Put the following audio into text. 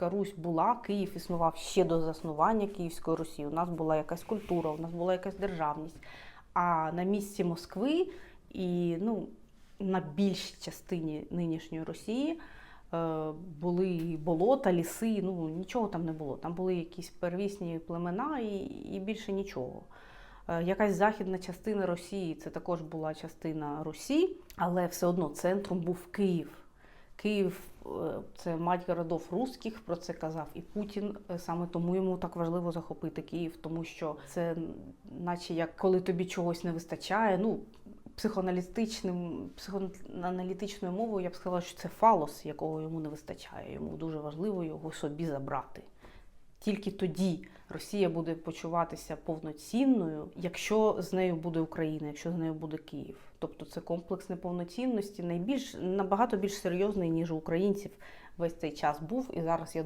Київська Русь була, Київ існував ще до заснування Київської Русі. У нас була якась культура, у нас була якась державність. А на місці Москви і ну, на більшій частині нинішньої Росії е, були болота, ліси, ну нічого там не було. Там були якісь первісні племена і, і більше нічого. Е, Якась західна частина Росії це також була частина Русі, але все одно центром був Київ. Київ е, це мать городов русських, про це казав і Путін. Е, Саме тому йому так важливо захопити Київ, тому що це, наче як коли тобі чогось не вистачає. Ну, психоаналітичним, психоаналітичною мовою я б сказала, що це фалос, якого йому не вистачає. Йому дуже важливо його собі забрати. Тільки тоді Росія буде почуватися повноцінною, якщо з нею буде Україна, якщо з нею буде Київ. Тобто це комплекс неповноцінності найбільш набагато більш серйозний, ніж у українців весь цей час був. І зараз я